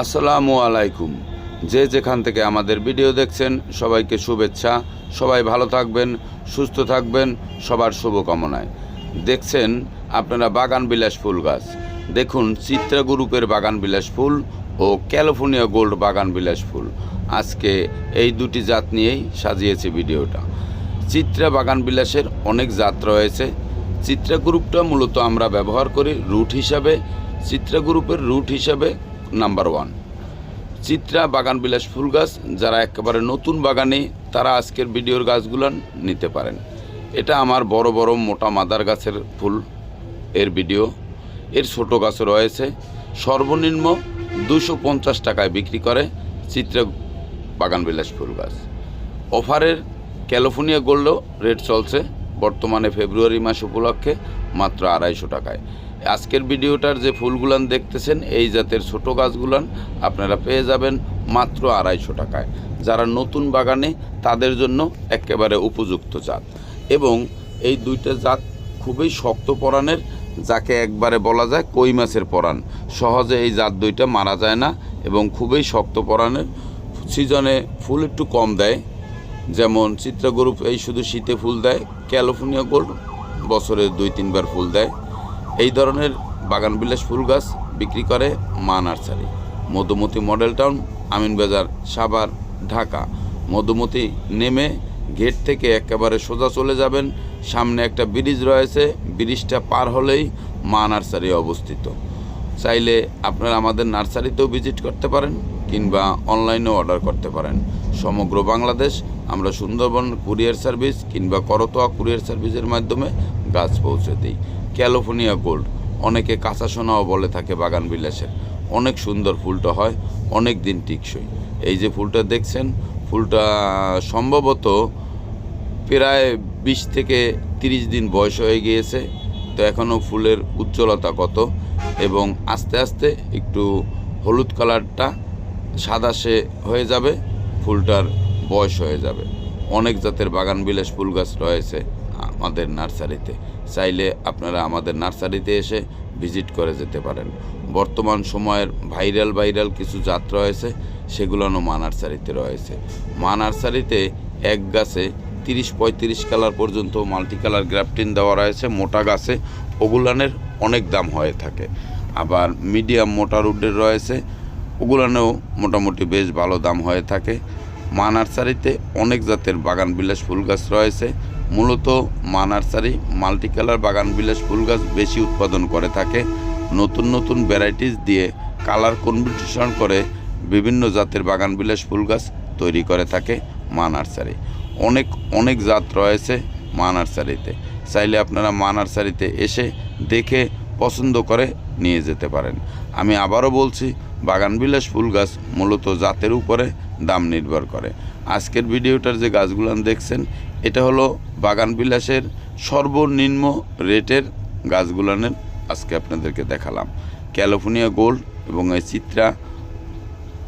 আসসালামু আলাইকুম। যে যেখান থেকে আমাদের ভিডিও দেখছেন, সবাইকে শুভেচ্ছা। সবাই ভালো থাকবেন, সুস্থ থাকবেন, সবার শুভকামনায়। দেখছেন আপনারা বাগান বিলাস ফুল গাছ। দেখুন চিত্রা গ্রুপের বাগান বিলাস ফুল ও ক্যালিফোর্নিয়া গোল্ড বাগান বিলাস ফুল। আজকে এই দুটি জাত নিয়েই সাজিয়েছে ভিডিওটা। চিত্রা বাগান বিলাসের অনেক জাত রয়েছে। চিত্রা গ্রুপটা মূলত আমরা ব্যবহার করি রুট হিসাবে। চিত্রা গ্রুপের রুট হিসাবে নাম্বার ওয়ান। চিত্রা বাগান বিলাস ফুল গাছ, যারা একেবারে নতুন বাগানে, তারা আজকের ভিডিওর গাছগুলো নিতে পারেন। এটা আমার বড় বড় মোটা মাদার গাছের ফুল এর ভিডিও। এর ছোট গাছ রয়েছে, সর্বনিম্ন দুশো পঞ্চাশ টাকায় বিক্রি করে চিত্রা বাগান বিলাস ফুল গাছ। অফারের ক্যালিফোর্নিয়া গোল্ডও রেট চলছে। বর্তমানে ফেব্রুয়ারি মাস উপলক্ষে মাত্র আড়াইশো টাকায়। আজকের ভিডিওটার যে ফুলগুলান দেখতেছেন, এই জাতের ছোট গাছগুলান আপনারা পেয়ে যাবেন মাত্র আড়াইশো টাকায়। যারা নতুন বাগানে, তাদের জন্য একেবারে উপযুক্ত জাত। এবং এই দুইটা জাত খুবই শক্ত পরাণের যাকে একবারে বলা যায় কই মাছের পরাণ সহজে এই জাত দুইটা মারা যায় না এবং খুবই শক্ত পরাণের সিজনে ফুল একটু কম দেয়, যেমন চিত্রগ্রুপ এই শুধু শীতে ফুল দেয় ক্যালিফোর্নিয়া গোল্ড বছরে দুই, তিনবার ফুল দেয়। এই ধরনের বাগান বিলাস ফুল গাছ বিক্রি করে মা nursery. Madhumati model town Aminbazar Savar, Dhaka. Madhumati নেমে গেট থেকে একেবারে সোজা চলে যাবেন। সামনে একটা ব্রিজ রয়েছে। ব্রিজটা পার হলেই মা নার্সারি অবস্থিত। চাইলে আপনারা আমাদের নার্সারিতেও ভিজিট করতে পারেন কিংবা অনলাইনেও অর্ডার করতে পারেন। সমগ্র বাংলাদেশ আমরা সুন্দরবন কুরিয়ার সার্ভিস কিংবা করতোয়া কুরিয়ার সার্ভিসের মাধ্যমে গাছ পৌঁছে দিই। ক্যালিফোর্নিয়া গোল্ড, অনেকে কাঁচা সোনাও বলে থাকে বাগান বিলাসের। অনেক সুন্দর ফুলটা হয়, অনেক দিন টিকসই। এই যে ফুলটা দেখছেন, ফুলটা সম্ভবত প্রায় বিশ থেকে তিরিশ দিন বয়স হয়ে গিয়েছে। তো এখনও ফুলের উজ্জ্বলতা কত? এবং আস্তে আস্তে একটু হলুদ কালারটা সাদাশে হয়ে যাবে, ফুলটার বয়স হয়ে যাবে। অনেক জাতের বাগান বিলাস ফুল গাছ রয়েছে আমাদের নার্সারিতে। চাইলে আপনারা আমাদের নার্সারিতে এসে ভিজিট করে যেতে পারেন। বর্তমান সময়ের ভাইরাল ভাইরাল কিছু জাত রয়েছে সেগুলোও মা নার্সারিতে রয়েছে। মা নার্সারিতে এক গাছে তিরিশ পঁয়ত্রিশ কালার পর্যন্ত মাল্টি কালার গ্রাফটিন দেওয়া রয়েছে, মোটা গাছে। ওগুলানের অনেক দাম হয়ে থাকে। আবার মিডিয়াম মোটা রুডের রয়েছে, ওগুলানেও মোটামুটি বেশ ভালো দাম হয়ে থাকে। মা নার্সারিতে অনেক জাতের বাগান বিলাস ফুল গাছ রয়েছে। মূলত মা নার্সারি মাল্টি কালার বাগান বিলাস ফুল গাছ বেশি উৎপাদন করে থাকে। নতুন নতুন ভ্যারাইটিস দিয়ে কালার কম্বিনেশন করে বিভিন্ন জাতের বাগান বিলাস ফুল গাছ তৈরি করে থাকে মা নার্সারি। অনেক অনেক জাত রয়েছে মা নার্সারিতে চাইলে আপনারা মা নার্সারিতে এসে দেখে পছন্দ করে নিয়ে যেতে পারেন। আমি আবারও বলছি বাগান বিলাস ফুল গাছ মূলত জাতের উপরে দাম নির্ভর করে। আজকের ভিডিওটার যে গাছগুলান দেখছেন, এটা হলো বাগান বিলাসের সর্বনিম্ন রেটের গাছগুলানের আজকে আপনাদেরকে দেখালাম। ক্যালিফোর্নিয়া গোল্ড এবং এই চিত্রা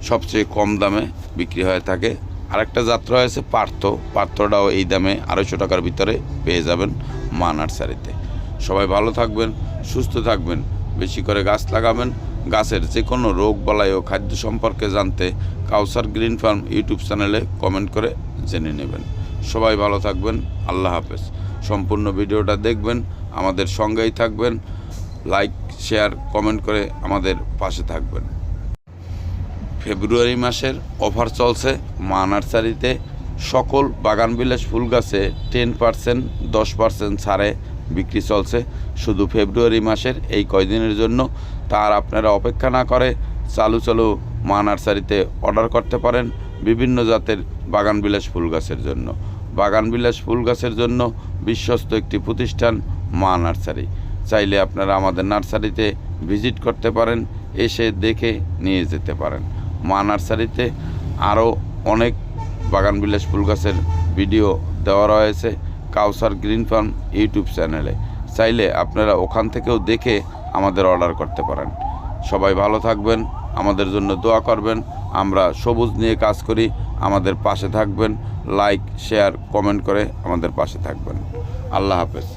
সবচেয়ে কম দামে বিক্রি হয়ে থাকে আরেকটা যাত্রা হয়েছে পার্থ। পার্থটাও এই দামে আড়াইশো টাকার ভিতরে পেয়ে যাবেন মা নার্সারিতে সবাই ভালো থাকবেন, সুস্থ থাকবেন, বেশি করে গাছ লাগাবেন। গাছের যে কোনো রোগ বালাই ও খাদ্য সম্পর্কে জানতে কাউসার গ্রিন ফার্ম ইউটিউব চ্যানেলে কমেন্ট করে জেনে নেবেন। সবাই ভালো থাকবেন, আল্লাহ হাফেজ। সম্পূর্ণ ভিডিওটা দেখবেন, আমাদের সঙ্গেই থাকবেন, লাইক, শেয়ার, কমেন্ট করে আমাদের পাশে থাকবেন। ফেব্রুয়ারি মাসের অফার চলছে মা নার্সারিতে সকল বাগানবিলাস ফুল গাছে টেন পার্সেন্ট, দশ পার্সেন্ট ছাড়ে বিক্রি চলছে। শুধু ফেব্রুয়ারি মাসের এই কয়দিনের জন্য। তার আপনারা অপেক্ষা না করে চালু চালু মা নার্সারিতে অর্ডার করতে পারেন বিভিন্ন জাতের বাগানবিলাস ফুল গাছের জন্য। বাগানবিলাস ফুল গাছের জন্য বিশ্বস্ত একটি প্রতিষ্ঠান মা নার্সারি চাইলে আপনারা আমাদের নার্সারিতে ভিজিট করতে পারেন, এসে দেখে নিয়ে যেতে পারেন। মা নার্সারিতে আরও অনেক বাগান বিলাস ফুল গাছের ভিডিও দেওয়া রয়েছে কাউসার গ্রিন ফার্ম ইউটিউব চ্যানেলে। চাইলে আপনারা ওখান থেকেও দেখে আমাদের অর্ডার করতে পারেন। সবাই ভালো থাকবেন, আমাদের জন্য দোয়া করবেন, আমরা সবুজ নিয়ে কাজ করি, আমাদের পাশে থাকবেন, লাইক, শেয়ার, কমেন্ট করে আমাদের পাশে থাকবেন। আল্লাহ হাফেজ।